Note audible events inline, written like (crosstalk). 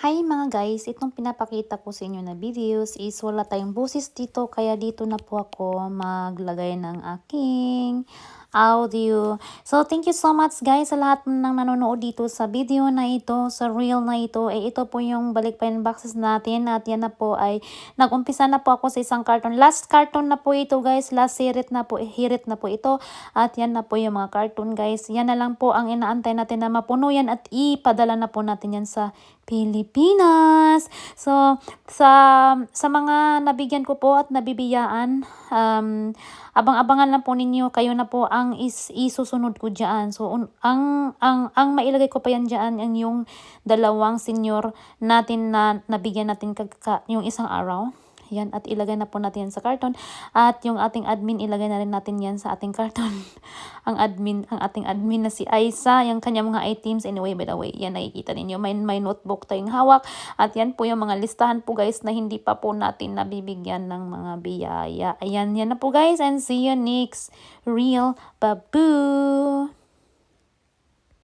Hi mga guys, itong pinapakita ko sa inyo na videos is wala tayong boses dito kaya dito na po ako maglagay ng aking audio. So thank you so much guys sa lahat ng nanonood dito sa video na ito, sa reel na ito. Eh ito po yung balik pa boxes natin at yan na po ay nagumpisa na po ako sa isang carton. Last carton na po ito guys, last hirit na po, hirit na po ito. At yan na po yung mga carton guys. Yan na lang po ang inaantay natin na mapuno yan at ipadala na po natin yan sa Pilipinas. So, sa sa mga nabigyan ko po at nabibiyaan, um, abang-abangan lang po ninyo, kayo na po ang is, isusunod ko diyan. So, un, ang, ang, ang mailagay ko pa yan diyan, ang yung dalawang senior natin na nabigyan natin kagka, yung isang araw. Yan, at ilagay na po natin yan sa karton. At yung ating admin, ilagay na rin natin yan sa ating karton. (laughs) ang admin, ang ating admin na si Aisa, yung kanya mga items. Anyway, by the way, yan nakikita ninyo. May, may notebook tayong hawak. At yan po yung mga listahan po guys na hindi pa po natin nabibigyan ng mga biyaya. Ayan, yan na po guys. And see you next Real Babu!